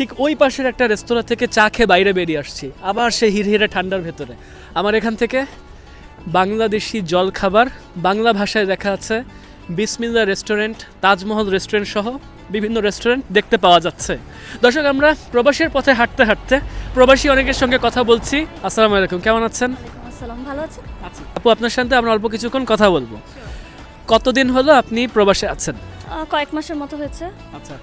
ঠিক ওই পাশের একটা রেস্তোরাঁ থেকে চা খেয়ে বাইরে বেরিয়ে আসছি। আবার সে হিরহিরে ঠান্ডার ভেতরে। আমার এখান থেকে বাংলাদেশি জল খাবার বাংলা ভাষায় দেখা আছে বিসমিল্লা রেস্টুরেন্ট তাজমহল রেস্টুরেন্ট সহ বিভিন্ন রেস্টুরেন্ট দেখতে পাওয়া যাচ্ছে। দর্শক আমরা প্রবাসীর পথে হাঁটতে হাঁটতে প্রবাসী অনেকের সঙ্গে কথা বলছি। আসসালামু আলাইকুম কেমন আছেন? আসসালাম ভালো আছেন? আচ্ছা আপু আপনার সাথে আমরা অল্প কিছুক্ষণ কথা বলব। কতদিন হলো আপনি প্রবাসে আছেন? কয়েক মাসের মতো হয়েছে। আচ্ছা।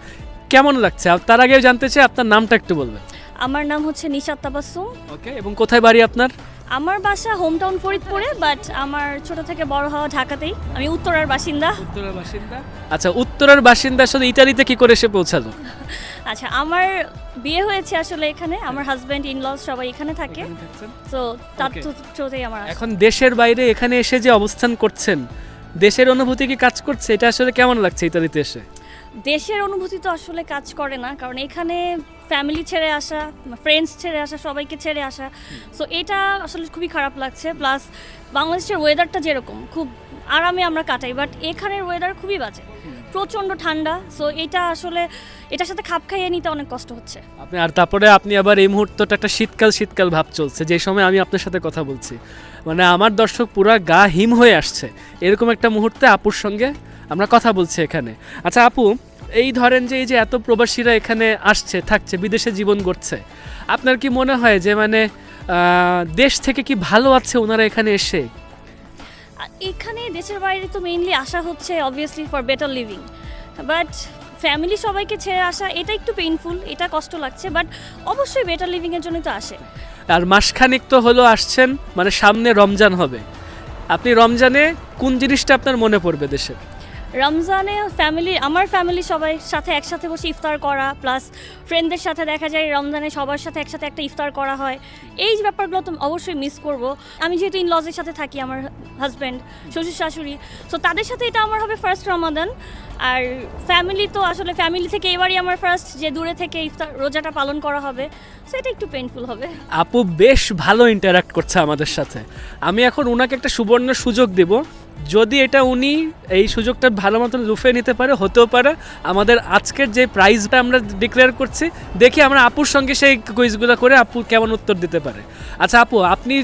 কেমন লাগছে? আর তার আগে জানতে চাই আপনার নামটা একটু বলবেন। আমার নাম হচ্ছে নিশাত তাবাসুম ওকে এবং কোথায় বাড়ি আপনার? আমার বাসা হোম টাউন ফরিদপুরে বাট আমার ছোট থেকে বড় হওয়া ঢাকাতেই। আমি উত্তরার বাসিন্দা। উত্তরের বাসিন্দা? আচ্ছা উত্তরার বাসিন্দা আসলে ইতালিতে কি করে এসে পৌঁছালো? আচ্ছা আমার বিয়ে হয়েছে আসলে এখানে। আমার হাজব্যান্ড ইনলস সবাই এখানে থাকে। তো তার. থ্রুতেই আমার আসা। এখন দেশের বাইরে এখানে এসে যে অবস্থান করছেন দেশের অনুভূতি কি কাজ করছে? এটা আসলে কেমন লাগছে ইতালিতে এসে? দেশের অনুভূতি তো আসলে কাজ করে না, কারণ এখানে ফ্যামিলি ছেড়ে আসা ফ্রেন্ডস ছেড়ে আসা, সবাইকে ছেড়ে আসা সো এটা আসলে খুবই খারাপ লাগছে। প্লাস বাংলাদেশের ওয়েদারটা যেরকম, খুব আরামে আমরা কাটাই বাট এখানের ওয়েদার খুবই বাজে। প্রচণ্ড ঠান্ডা সো এটা আসলে, এটার সাথে খাপ খাইয়ে নিতে অনেক কষ্ট হচ্ছে। আপনি, আর তারপরে আপনি আবার এই মুহূর্তটা একটা শীতকাল শীতকাল ভাব চলছে, যে সময় আমি আপনার সাথে কথা বলছি। মানে আমার দর্শক পুরা গা হিম হয়ে আসছে। এরকম একটা মুহূর্তে আপুর সঙ্গে আমরা কথা বলছি এখানে। আচ্ছা আপু এই ধরেন যে এই যে এত প্রবাসীরা এখানে আসছে থাকছে বিদেশে জীবন গড়ছে আপনার কি মনে হয় যে মানে দেশ থেকে কি ভালো আছে ওনারা এখানে এসে? আর এখানে দেশের বাইরে তো মেইনলি আসা হচ্ছে obviously for better living but family সবাইকে ছেড়ে আসা এটা একটু পেইনফুল এটা কষ্ট লাগছে বাট অবশ্যই বেটার লিভিংয়ের জন্যই তো আসে। আর মাসখানেক তো হলো আসছেন মানে সামনে রমজান হবে। আপনি রমজানে কোন জিনিসটা আপনার মনে পড়বে দেশে রমজানে ফ্যামিলি আমার ফ্যামিলি সবাই সাথে একসাথে বসে ইফতার করা প্লাস ফ্রেন্ডদের সাথে দেখা যায় রমজানে সবার সাথে একসাথে একটা ইফতার করা হয়। এই ব্যাপারগুলো তো অবশ্যই মিস করব। আমি যেহেতু ইন লজের সাথে থাকি, আমার হাজব্যান্ড শ্বশুর শাশুড়ি সো তাদের সাথে এটা আমার হবে ফার্স্ট রমাদান আর ফ্যামিলি তো আসলে ফ্যামিলি থেকে এবারই আমার ফার্স্ট যে দূরে থেকে ইফতার, রোজাটা পালন করা হবে সো এটা একটু পেইনফুল হবে। আপু বেশ ভালো ইন্টারাক্ট করছে আমাদের সাথে। আমি এখন ওনাকে একটা সুবর্ণ সুযোগ দেব। যদি এটা উনি এই সুযোগটা ভালো মতন রুফে নিতে পারে, হতেও পারে, আমাদের আজকের যে প্রাইজটা আমরা ডিক্লেয়ার করছি, দেখি আমরা আপুর সঙ্গে সেই কুইজগুলো করে আপু কেমন উত্তর দিতে পারে। আচ্ছা আপু, আপনি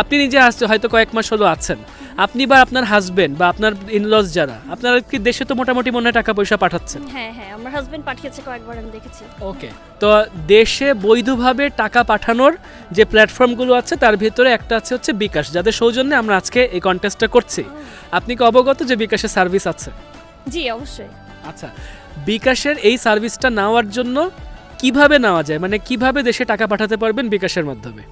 আপনি নিজে আসছে হয়তো কয়েক মাস হলো আছেন আপনি বা আপনার হাজবেন্ড বা আপনার ইনলস যারা আপনারা কি দেশে তো মোটামুটি মনে টাকা পয়সা পাঠাচ্ছেন? হ্যাঁ হ্যাঁ আমার হাজব্যান্ড পাঠিয়েছে কয়েকবার আমি দেখেছি। ওকে তো দেশে বৈধভাবে টাকা পাঠানোর যে প্ল্যাটফর্মগুলো আছে তার ভিতরে একটা আছে হচ্ছে বিকাশ যাদের সৌজন্যে আমরা আজকে এই কন্টেস্টটা করছি। আপনি কি অবগত যে বিকাশের সার্ভিস আছে? জি অবশ্যই। আচ্ছা বিকাশের এই সার্ভিসটা নেওয়ার জন্য কীভাবে নেওয়া যায়? মানে কীভাবে দেশে টাকা পাঠাতে পারবেন বিকাশের মাধ্যমে?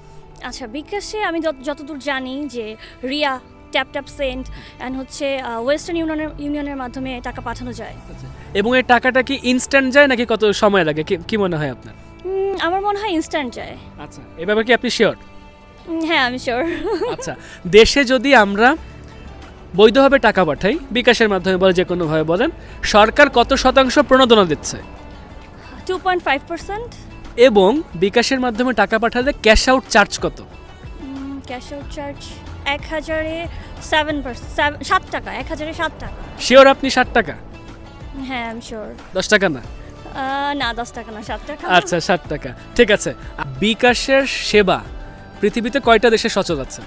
আচ্ছা বিকাশে আমি যত- যতদূর জানি যে Ria Tap Tap Send and হচ্ছে ওয়েস্টার্ন ইউনিয়নের ইউনিয়নের মাধ্যমে টাকা পাঠানো যায়। এবং এই টাকাটা কি ইনস্ট্যান্ট যায় নাকি কত সময় লাগে? কি- মনে হয় আপনার? আমার মনে হয় ইনস্ট্যান্ট যায়। আচ্ছা এ ব্যাপারে কি আপনি শিওর হ্যাঁ আমি শিওর আচ্ছা দেশে যদি আমরা বৈধভাবে টাকা পাঠাই বিকাশের মাধ্যমে বলে যে কোনোভাবে বলেন সরকার কত শতাংশ প্রণোদনা দিচ্ছে? টু পয়েন্ট ফাইভ পার্সেন্ট এবং বিকাশের মাধ্যমে টাকা পাঠালে ক্যাশ আউট চার্জ কত? ক্যাশ আউট চার্জ এক হাজারে সেভেন পার্সেন্ট সাত টাকা এক হাজারে সাত টাকা। শিওর আপনি ষাট টাকা? হ্যাঁ আমি শিওর দশ টাকা না? না দশ টাকা না সাত টাকা। আচ্ছা ষাট টাকা। ঠিক আছে। বিকাশের সেবা পৃথিবীতে কয়টা দেশে সচল আছে?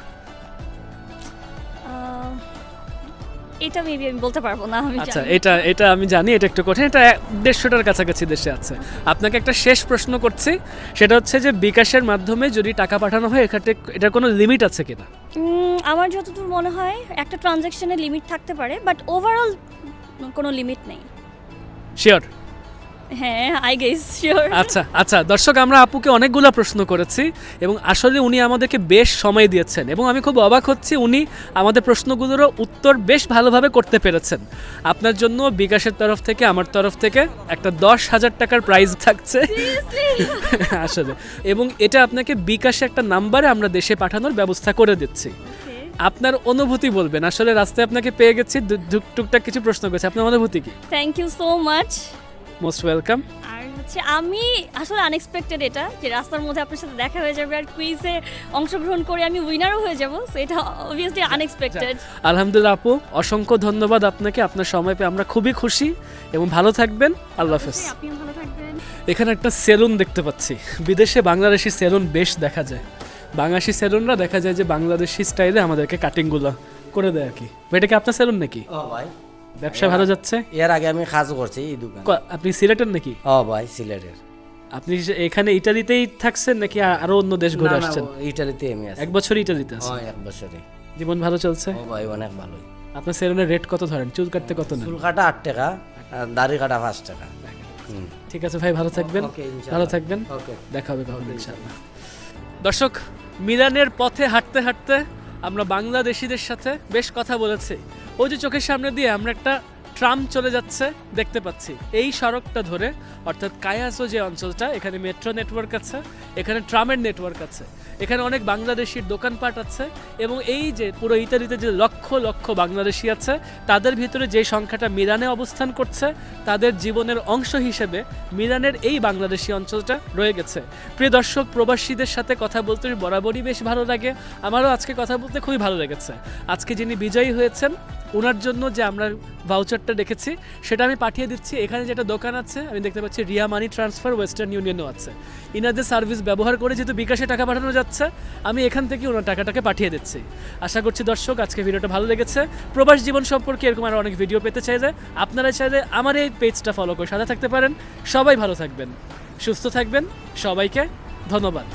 এটা মেবি আমি বলতে পারব না আমি আচ্ছা এটা এটা আমি জানি এটা একটু কঠিন এটা দেড়শোটার কাছাকাছি দেশে আছে। আপনাকে একটা শেষ প্রশ্ন করছি সেটা হচ্ছে যে বিকাশের মাধ্যমে যদি টাকা পাঠানো হয় এখানে এটার কোনো লিমিট আছে কিনা? আমার যতদূর মনে হয় একটা ট্রানজ্যাকশনের লিমিট থাকতে পারে বাট ওভারঅল কোনো লিমিট নেই। শিওর হ্যাঁ আই গেস শিওর আচ্ছা আচ্ছা দর্শক আমরা আপুকে অনেকগুলো প্রশ্ন করেছি এবং আসলে উনি আমাদেরকে বেশ সময় দিয়েছেন এবং আমি খুব অবাক হচ্ছি উনি আমাদের প্রশ্নগুলোরও উত্তর বেশ ভালোভাবে করতে পেরেছেন। আপনার জন্য বিকাশের তরফ থেকে আমার তরফ থেকে একটা দশ হাজার টাকার প্রাইজ থাকছে। আসলে এবং এটা আপনাকে বিকাশে একটা নাম্বারে আমরা দেশে পাঠানোর ব্যবস্থা করে দিচ্ছি। আপনার অনুভূতি বলবেন আসলে রাস্তায় আপনাকে পেয়ে গেছি টুকটাক কিছু প্রশ্ন করেছি আপনার অনুভূতি কি? Thank you so much most welcome আর হচ্ছে আমি আসলে আনএক্সপেক্টেড এটা যে রাস্তার মধ্যে আপনার সাথে দেখা হয়ে যাবে আর কুইজে অংশগ্রহণ করে আমি উইনারও হয়ে যাব সো এটা অবভিয়াসলি আনএক্সপেক্টেড আলহামদুলিল্লাহ আপু অসংখ্য ধন্যবাদ আপনাকে। আপনার সময় পেয়ে আমরা খুবই খুশি এবং ভালো থাকবেন। আল্লাহ হাফেজ। আপনিও ভালো থাকবেন। এখানে একটা সেলুন দেখতে পাচ্ছি। বিদেশে বাংলাদেশি সেলুন বেশ দেখা যায়। বাংলাদেশি সেলুনরা দেখা যায় যে বাংলাদেশি স্টাইলে আমাদেরকে কাটিংগুলো করে দেয় আর কি। এটা কি আপনার সেলুন নাকি? ও ভাই। ব্যবসা ভালো যাচ্ছে? এর আগে আমি কাজ করছি এই দোকান। আপনি সিলেটের নাকি? ও ভাই সিলেটের। আপনি এখানে ইটালিতেই থাকছেন নাকি আরও অন্য দেশ ঘুরে আসছেন? ও ইটালিতে আমি আছি। এক বছর ইটালিতে ও আছেন এক বছরে। জীবন ভালো চলছে? ও ভাই অনেক ভালোই। আপনার সেলুনের রেট কত ধরেন? চুল কাটতে কত নেন? চুল কাটা আট টাকা আর দাড়ি কাটা পাঁচ টাকা। ঠিক আছে ভাই ভালো থাকবেন। ভালো থাকবেন। ওকে। দেখা হবে কখনো ইনশাআল্লাহ দর্শক মিলানের পথে হাঁটতে হাঁটতে আমরা বাংলাদেশিদের সাথে বেশ কথা বলেছি। ওই যে চোখের সামনে দিয়ে আমরা একটা ট্রাম চলে যাচ্ছে, দেখতে পাচ্ছি। এই সড়কটা ধরে, অর্থাৎ কায়াসো যে অঞ্চলটা, এখানে মেট্রো নেটওয়ার্ক আছে, এখানে ট্রামের নেটওয়ার্ক আছে, এখানে অনেক বাংলাদেশির দোকানপাট আছে এবং এই যে পুরো ইতালিতে যে লক্ষ লক্ষ বাংলাদেশি আছে, তাদের ভিতরে যে সংখ্যাটা মিলানে অবস্থান করছে, তাদের জীবনের অংশ হিসেবে মিলানের এই বাংলাদেশি অঞ্চলটা রয়ে গেছে। প্রিয় দর্শক, প্রবাসীদের সাথে কথা বলতে বরাবরই বেশ ভালো লাগে। আমারও আজকে কথা বলতে খুবই ভালো লেগেছে। আজকে যিনি বিজয়ী হয়েছেন ওনার জন্য যে আমরা ভাউচারটা রেখেছি সেটা আমি পাঠিয়ে দিচ্ছি। এখানে যেটা দোকান আছে, আমি দেখতে পাচ্ছি রিয়া মানি ট্রান্সফার ওয়েস্টার্ন ইউনিয়নও আছে। ইনাদের সার্ভিস ব্যবহার করে যেহেতু বিকাশে টাকা পাঠানো যাচ্ছে, আমি এখান থেকে ওনার টাকাটাকে পাঠিয়ে দিচ্ছি। আশা করছি দর্শক, আজকে ভিডিওটা ভালো লেগেছে। প্রবাস জীবন সম্পর্কে এরকম আরও অনেক ভিডিও পেতে চাইলে, আপনারা চাইলে আমার এই পেজটা ফলো করে সাথে থাকতে পারেন। সবাই ভালো থাকবেন, সুস্থ থাকবেন। সবাইকে ধন্যবাদ।